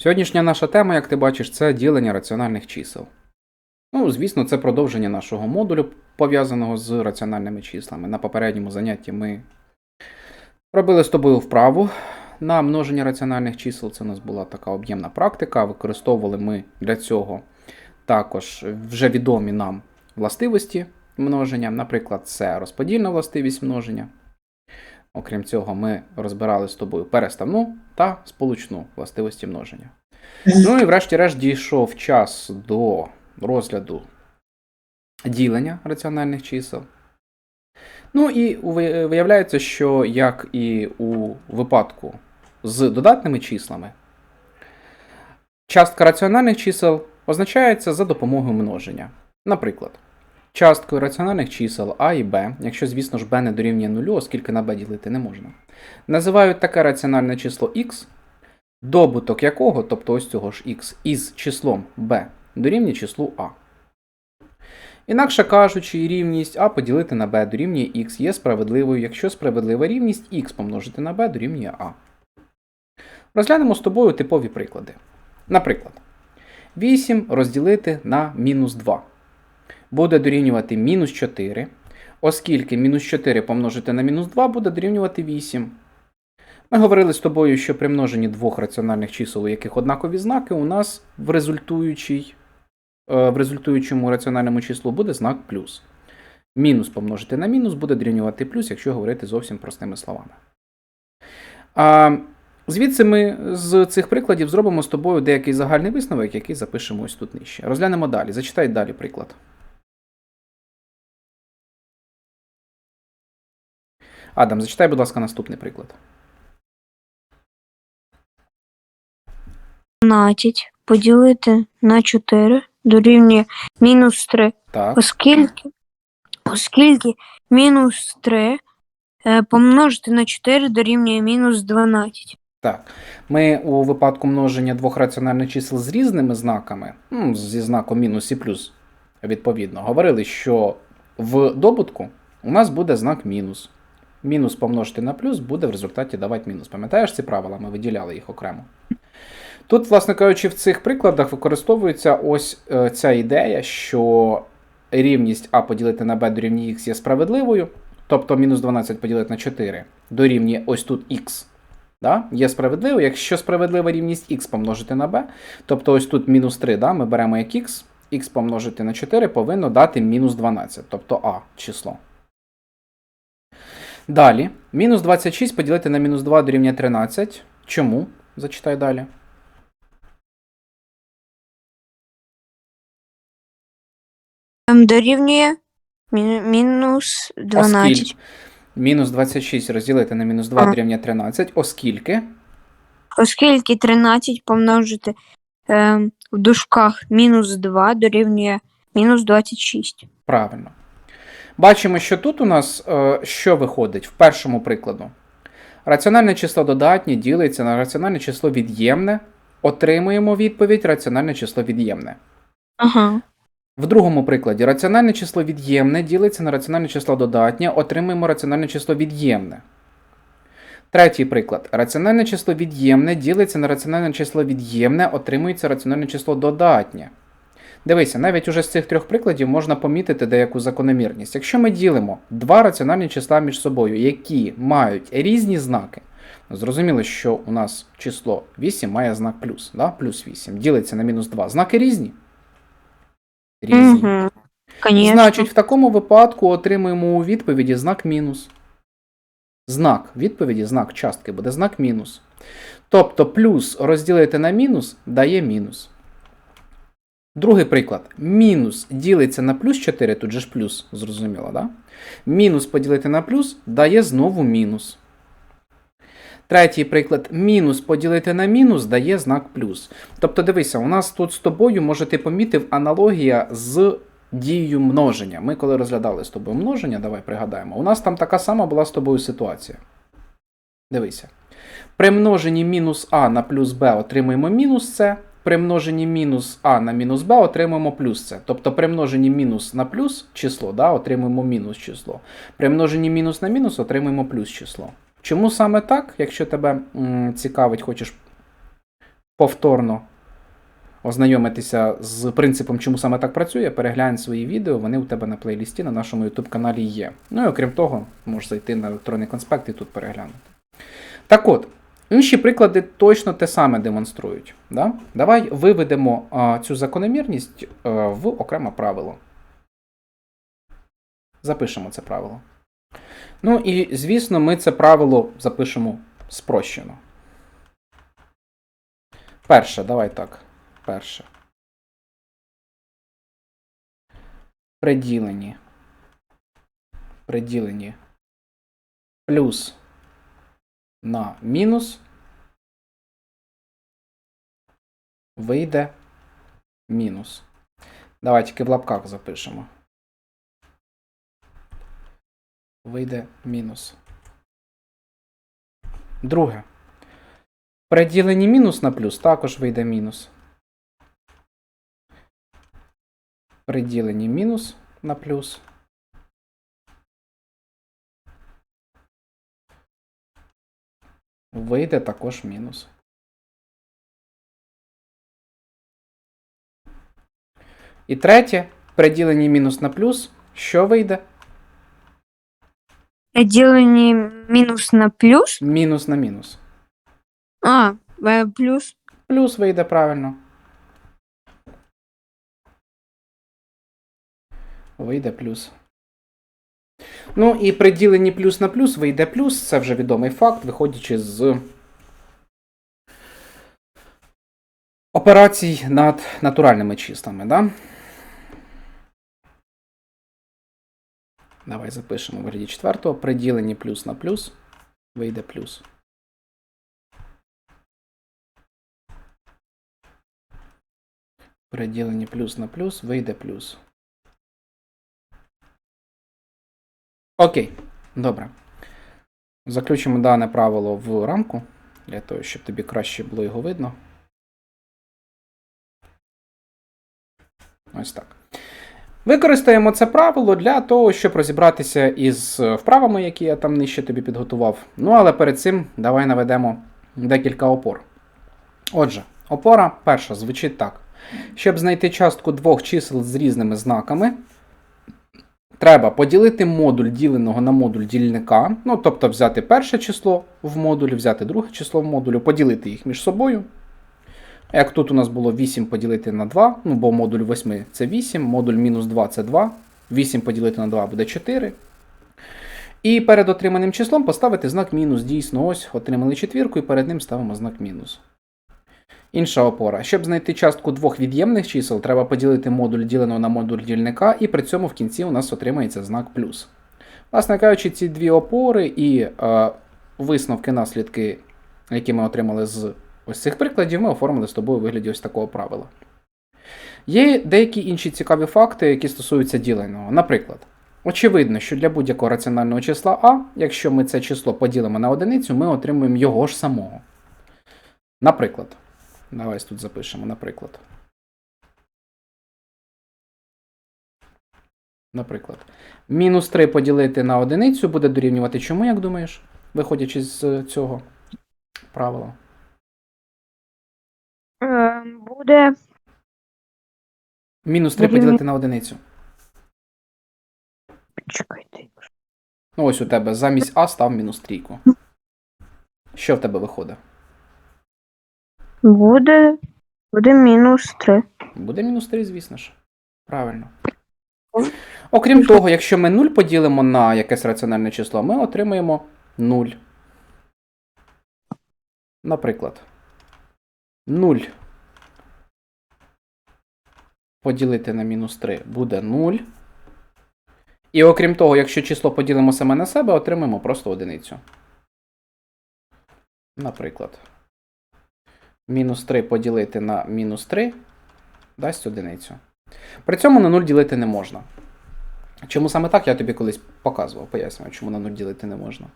Сьогоднішня наша тема, як ти бачиш, це ділення раціональних чисел. Ну, звісно, це продовження нашого модулю, пов'язаного з раціональними числами. На попередньому занятті ми робили з тобою вправу на множення раціональних чисел. Це у нас була така об'ємна практика. Використовували ми для цього також вже відомі нам властивості множення. Наприклад, це розподільна властивість множення. Окрім цього, ми розбирали з тобою переставну та сполучну властивості множення. Ну і врешті-решт дійшов час до розгляду ділення раціональних чисел. Ну і виявляється, що як і у випадку з додатними числами, частка раціональних чисел означається за допомогою множення. Наприклад, часткою раціональних чисел а і b, якщо, звісно ж, b не дорівнює нулю, оскільки на b ділити не можна, називають таке раціональне число x, добуток якого, тобто ось цього ж x, із числом b дорівнює числу а. Інакше кажучи, рівність а поділити на b дорівнює x є справедливою, якщо справедлива рівність x помножити на b дорівнює а. Розглянемо з тобою типові приклади. Наприклад, 8 розділити на мінус 2 буде дорівнювати мінус 4, оскільки мінус 4 помножити на мінус 2 буде дорівнювати 8. Ми говорили з тобою, що при множенні двох раціональних чисел, у яких однакові знаки, у нас в, результуючій, е, в результуючому раціональному числу буде знак плюс. Мінус помножити на мінус буде дорівнювати плюс, якщо говорити зовсім простими словами. А, звідси ми з цих прикладів зробимо з тобою деякий загальний висновок, який запишемо ось тут нижче. Розглянемо далі. Зачитай далі приклад. Адам, зачитай, будь ласка, наступний приклад. 12 поділити на 4 дорівнює мінус 3, Так. оскільки, оскільки мінус 3 е, помножити на 4 дорівнює мінус 12. Так, ми у випадку множення двох раціональних чисел з різними знаками, ну, зі знаком мінус і плюс, відповідно, говорили, що в добутку у нас буде знак мінус. Мінус помножити на плюс буде в результаті давати мінус. Пам'ятаєш ці правила? Ми виділяли їх окремо. Тут, власне кажучи, в цих прикладах використовується ось е, ця ідея, що рівність а поділити на b дорівнює х є справедливою, тобто мінус 12 поділити на 4 дорівнює ось тут х да, є справедливо. Якщо справедлива рівність х помножити на b, тобто ось тут мінус 3, да, ми беремо як х, х помножити на 4 повинно дати мінус 12, тобто а число. Далі, мінус 26 поділити на мінус 2 дорівнює 13. Чому? Зачитай далі. Ем, Дорівнює мі- мінус 12. Оскільки мінус 26 розділити на мінус 2 А. дорівнює 13, оскільки Оскільки 13 помножити ем, в дужках мінус 2 дорівнює мінус 26. Правильно. Бачимо, що тут у нас е, що виходить в першому прикладу. Раціональне число додатнє ділиться на раціональне число від'ємне. Отримуємо відповідь раціональне число від'ємне. Ага. В другому прикладі раціональне число від'ємне ділиться на раціональне число додатнє, отримуємо раціональне число від'ємне. Третій приклад. Раціональне число від'ємне ділиться на раціональне число від'ємне, отримується раціональне число додатнє. Дивися, навіть уже з цих трьох прикладів можна помітити деяку закономірність. Якщо ми ділимо два раціональні числа між собою, які мають різні знаки, зрозуміло, що у нас число 8 має знак плюс, да? плюс 8, ділиться на мінус 2. Знаки різні? Різні. Угу. Конечно. Значить, в такому випадку отримуємо у відповіді знак мінус. Знак відповіді, знак частки буде знак мінус. Тобто плюс розділити на мінус дає мінус. Другий приклад. Мінус ділиться на плюс 4, тут же ж плюс, зрозуміло, да? Мінус поділити на плюс дає знову мінус. Третій приклад. Мінус поділити на мінус дає знак плюс. Тобто, дивися, у нас тут з тобою, може, ти помітив аналогія з дією множення. Ми коли розглядали з тобою множення, давай пригадаємо, у нас там така сама була з тобою ситуація. Дивися. При множенні мінус а на плюс b отримуємо мінус c, при множенні мінус а на мінус b отримуємо плюс c. Тобто при множенні мінус на плюс число, да, отримуємо мінус число. При множенні мінус на мінус отримуємо плюс число. Чому саме так, якщо тебе м, цікавить, хочеш повторно ознайомитися з принципом, чому саме так працює, переглянь свої відео, вони у тебе на плейлісті на нашому YouTube каналі є. Ну і окрім того, можеш зайти на електронний конспект і тут переглянути. Так от, інші приклади точно те саме демонструють. Да? Давай виведемо а, цю закономірність а, в окреме правило. Запишемо це правило. Ну і, звісно, ми це правило запишемо спрощено. Перше, давай так. Перше. Приділені. Приділені. Плюс на мінус. Вийде мінус. Давай тільки в лапках запишемо. Вийде мінус. Друге. При діленні мінус на плюс також вийде мінус. При діленні мінус на плюс. Вийде також мінус. І третє, при діленні мінус на плюс, що вийде? Ділені мінус на плюс. Мінус на мінус. А, е, плюс. Плюс вийде правильно. Вийде плюс. Ну і при діленні плюс на плюс вийде плюс. Це вже відомий факт, виходячи з операцій над натуральними числами, да? Давай запишемо в вигляді четвертого. При діленні плюс на плюс вийде плюс. При діленні плюс на плюс вийде плюс. Окей, добре. Заключимо дане правило в рамку, для того, щоб тобі краще було його видно. Ось так. Використаємо це правило для того, щоб розібратися із вправами, які я там нижче тобі підготував. Ну, але перед цим давай наведемо декілька опор. Отже, опора перша звучить так. Щоб знайти частку двох чисел з різними знаками, треба поділити модуль діленого на модуль дільника. Ну, тобто взяти перше число в модулі, взяти друге число в модулі, поділити їх між собою. Як тут у нас було 8 поділити на 2, ну бо модуль 8 це 8, модуль мінус 2 це 2, 8 поділити на 2 буде 4. І перед отриманим числом поставити знак мінус. Дійсно, ось отримали четвірку, і перед ним ставимо знак мінус. Інша опора. Щоб знайти частку двох від'ємних чисел, треба поділити модуль діленого на модуль дільника, і при цьому в кінці у нас отримається знак плюс. Власне кажучи, ці дві опори і е, висновки, наслідки, які ми отримали з ось цих прикладів, ми оформили з тобою у вигляді ось такого правила. Є деякі інші цікаві факти, які стосуються діленого. Наприклад, очевидно, що для будь-якого раціонального числа А, якщо ми це число поділимо на одиницю, ми отримуємо його ж самого. Наприклад. Давай тут запишемо, наприклад. Наприклад. Мінус 3 поділити на одиницю буде дорівнювати чому, як думаєш? Виходячи з цього правила. Е, буде Мінус 3 Дорівнює- поділити на одиницю. Чекайте. Ну, ось у тебе замість А став мінус трійку. Що в тебе виходить? Буде. Буде мінус 3. Буде мінус 3, звісно ж. Правильно. Окрім того, якщо ми 0 поділимо на якесь раціональне число, ми отримаємо 0. Наприклад, 0 поділити на мінус 3 буде 0. І окрім того, якщо число поділимо саме на себе, отримаємо просто одиницю. Наприклад. Мінус 3 поділити на мінус 3 дасть одиницю. При цьому на 0 ділити не можна. Чому саме так, я тобі колись показував, пояснював, чому на 0 ділити не можна.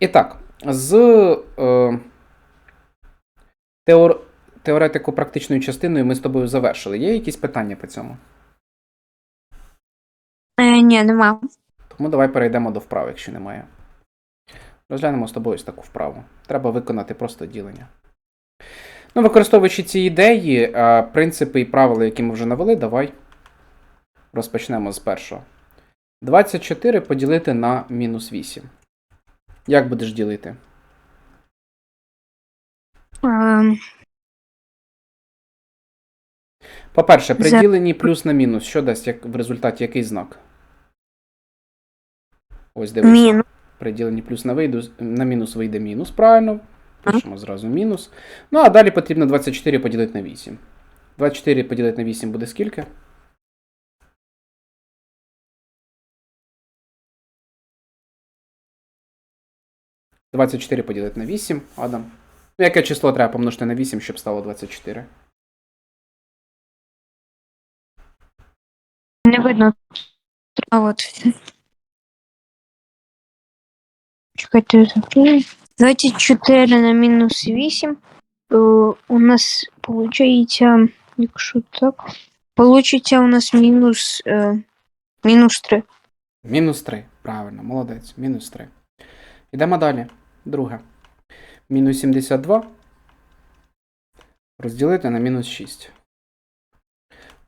І так, з е, теор, теоретико-практичною частиною ми з тобою завершили. Є якісь питання по цьому? Е, ні, нема. Тому давай перейдемо до вправи, якщо немає. Розглянемо з тобою ось таку вправу. Треба виконати просто ділення. Ну, використовуючи ці ідеї, принципи і правила, які ми вже навели, давай розпочнемо з першого. 24 поділити на мінус 8. Як будеш ділити? Ем, По-перше, при За- діленні плюс на мінус, що дасть як, в результаті який знак? Ось дивись. мінус. При діленні плюс на, вийду, на мінус вийде мінус, правильно. Пишемо зразу мінус. Ну, а далі потрібно 24 поділити на 8. 24 поділити на 8 буде скільки? Двадцять чотири поділити на 8, Адам. Ну, яке число треба помножити на 8, щоб стало 24? Не видно. А от. Чекайте, закрию. 24 на мінус 8. Е, У нас получається, якщо так, получиться у нас мінус, е, мінус 3. Мінус 3. Правильно, молодець. Мінус 3. Йдемо далі. Друге. Мінус 72 розділити на мінус 6.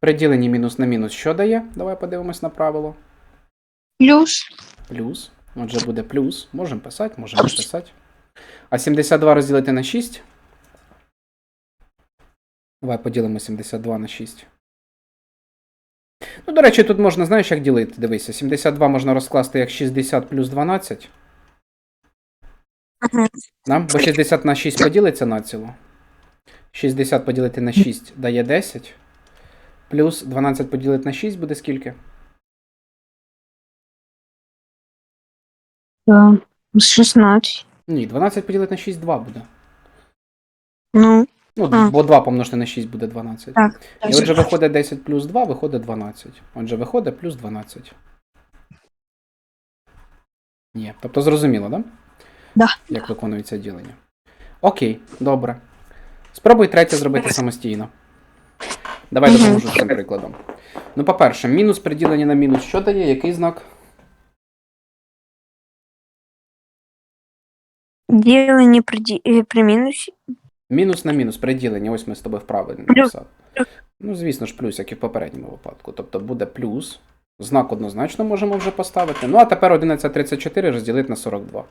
При діленні мінус на мінус що дає? Давай подивимось на правило. Плюс Плюс. Отже, буде плюс. Можемо писати, можемо не писати. А 72 розділити на 6. Давай поділимо 72 на 6. Ну, до речі, тут можна, знаєш, як ділити? Дивися, 72 можна розкласти як 60 плюс 12. Ага. Да? Бо 60 на 6 поділиться на ціло. 60 поділити на 6 дає 10. Плюс 12 поділити на 6 буде скільки? е, 16. Ні, 12 поділити на 6 2 буде. Ну, Ну, А. бо 2 помножити на 6 буде 12. Так. І отже, виходить 10 плюс 2, виходить 12. Отже, виходить плюс 12. Ні. Тобто зрозуміло, так? Да? Да. Як виконується ділення. Окей, добре. Спробуй третє зробити самостійно. Давай допоможу з цим прикладом. Ну, по-перше, мінус при діленні на мінус що дає? Який знак? Ділення при, ді- е, при мінусі. Мінус на мінус при діленні. Ось ми з тобою вправи написали. Ну, звісно ж, плюс, як і в попередньому випадку. Тобто буде плюс. Знак однозначно можемо вже поставити. Ну, а тепер 1134 розділити на 42.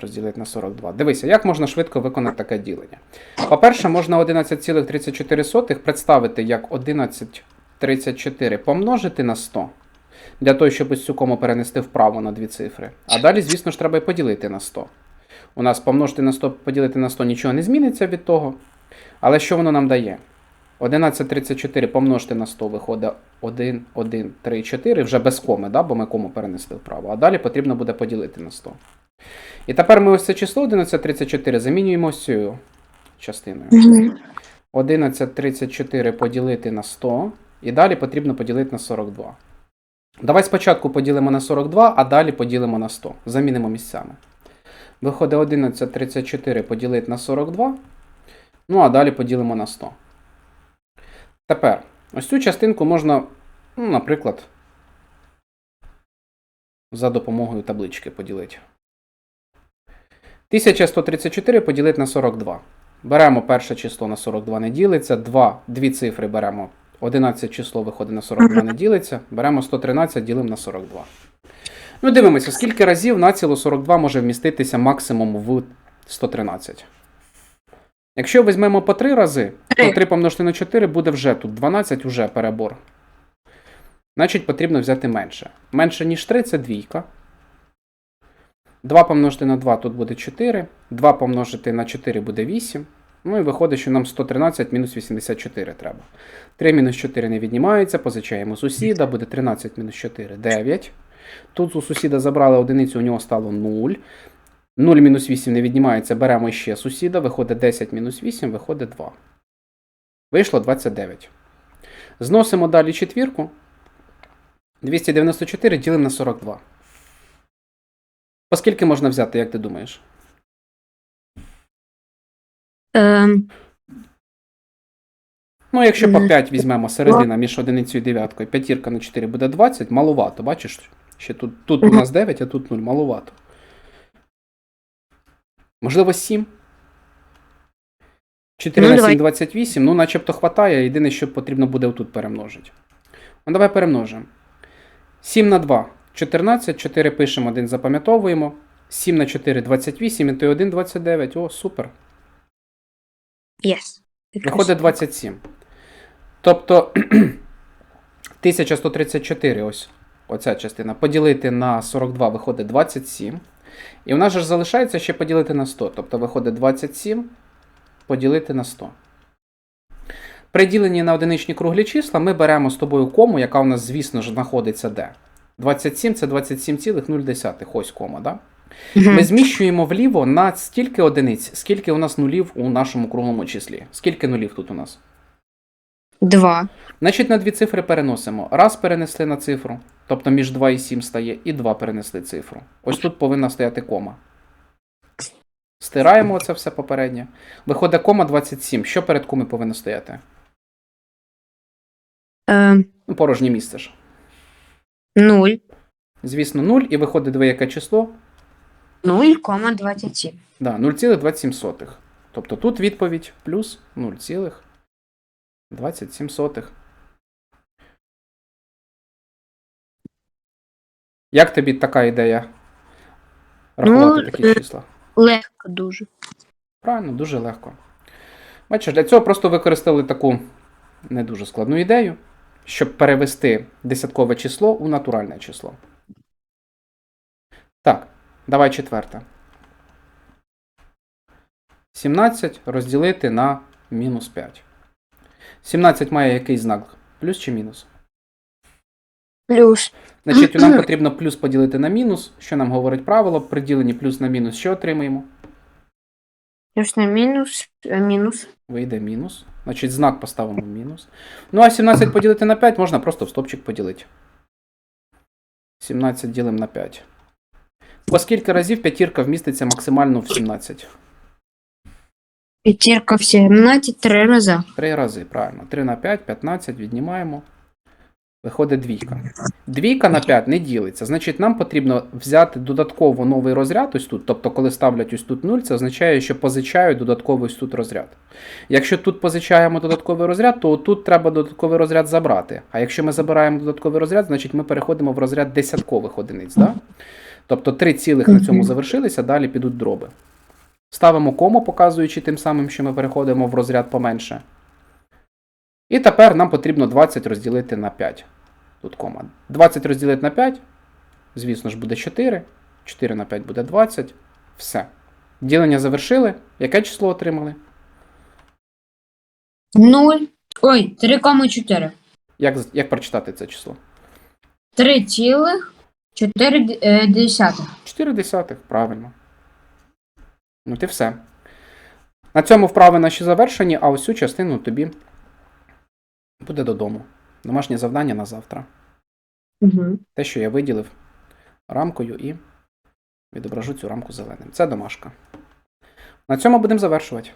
Розділити на 42. Дивися, як можна швидко виконати таке ділення. По-перше, можна 11,34 представити як 1134 помножити на 100. Для того, щоб ось цю кому перенести вправо на дві цифри. А далі, звісно ж, треба і поділити на 100. У нас помножити на 100, поділити на 100 нічого не зміниться від того. Але що воно нам дає? 1134 помножити на 100 виходить 1, 1, 3, 4, вже без коми, да? бо ми кому перенесли вправо. А далі потрібно буде поділити на 100. І тепер ми ось це число 1134 замінюємо ось цією частиною. 1134 поділити на 100, і далі потрібно поділити на 42. Давай спочатку поділимо на 42, а далі поділимо на 100. Замінимо місцями. Виходить 1134 поділити на 42. Ну, а далі поділимо на 100. Тепер, ось цю частинку можна, ну, наприклад, за допомогою таблички поділити. 1134 поділити на 42. Беремо перше число на 42 не ділиться. 2, дві цифри беремо. 11 число виходить на 42 не ділиться. Беремо 113, ділимо на 42. Ну, дивимося, скільки разів націло 42 може вміститися максимум в 113. Якщо візьмемо по 3 рази, то 3 помножити на 4 буде вже тут. 12 вже перебор. Значить, потрібно взяти менше. Менше, ніж 3 це двійка. 2 помножити на 2 тут буде 4. 2 помножити на 4 буде 8. Ну і виходить, що нам 113 мінус 84 треба. 3 мінус 4 не віднімається, позичаємо сусіда, буде 13 мінус 4 9. Тут у сусіда забрали одиницю, у нього стало 0. 0 мінус 8 не віднімається, беремо ще сусіда, виходить 10 мінус 8, виходить 2. Вийшло 29. Зносимо далі четвірку. 294 ділимо на 42. Оскільки можна взяти, як ти думаєш? Ем, Ну, якщо по 5 візьмемо середина між одиницею і дев'яткою, п'ятірка на 4 буде 20, маловато, бачиш? Ще тут, тут у нас 9, а тут 0, маловато. Можливо, 7. 4 Ну, на давай. 7 28, ну начебто хватає, єдине, що потрібно буде отут перемножити. Ну давай перемножимо. 7 на 2 14, 4 пишемо, 1 запам'ятовуємо. 7 на 4 28, і то 1 29. О, супер. Yes. Виходить 27. Тобто 1134, ось оця частина, поділити на 42 виходить 27. І у нас же залишається ще поділити на 100. Тобто виходить 27 поділити на 100. При діленні на одиничні круглі числа ми беремо з тобою кому, яка у нас, звісно ж, знаходиться де. 27 це 27,0. Ось кома, да? Ми зміщуємо вліво на стільки одиниць, скільки у нас нулів у нашому круглому числі. Скільки нулів тут у нас? Два. Значить, на дві цифри переносимо. Раз перенесли на цифру, тобто між 2 і 7 стає, і 2 перенесли цифру. Ось тут повинна стояти кома. Стираємо це все попереднє. Виходить кома 27. Що перед коми повинно стояти? Е, Ну, порожнє місце ж. нуль. Звісно, 0, і виходить двояке число. Нуль, кома 27. Да, 0,27. Тобто тут відповідь плюс 0,27. Як тобі така ідея? Рахувати Ну, такі е, числа? Легко дуже. Правильно, дуже легко. Бачиш, для цього просто використали таку не дуже складну ідею, щоб перевести десяткове число у натуральне число. Так, давай четверте. 17 розділити на мінус 5. 17 має який знак? Плюс чи мінус? Плюс. Значить, нам потрібно плюс поділити на мінус. Що нам говорить правило? При діленні плюс на мінус що отримаємо? Плюс на мінус. е, Мінус. Вийде мінус. Значить, знак поставимо мінус. Ну, а 17 поділити на 5 можна просто в стопчик поділити. 17 ділимо на 5. По скільки разів п'ятірка вміститься максимально в 17? П'ятірка в 17 три рази. Три рази, правильно. 3 на 5, 15, віднімаємо. Виходить двійка. Двійка на 5 не ділиться. Значить, нам потрібно взяти додатково новий розряд ось тут. Тобто, коли ставлять ось тут 0, це означає, що позичають додатковий ось тут розряд. Якщо тут позичаємо додатковий розряд, то тут треба додатковий розряд забрати. А якщо ми забираємо додатковий розряд, значить ми переходимо в розряд десяткових одиниць. Да? Тобто три цілих на цьому завершилися, далі підуть дроби. Ставимо кому, показуючи тим самим, що ми переходимо в розряд поменше. І тепер нам потрібно 20 розділити на 5. Тут кома. 20 розділити на 5, звісно ж, буде 4. 4 на 5 буде 20. Все. Ділення завершили. Яке число отримали? Нуль. Ой, 3,4. Як, як прочитати це число? 3 цілих 4 е, десятих. 4 десятих, правильно. Ну, ти все. На цьому вправи наші завершені, а ось цю частину тобі буде додому. Домашнє завдання на завтра. Угу. Те, що я виділив рамкою і відображу цю рамку зеленим. Це домашка. На цьому будемо завершувати.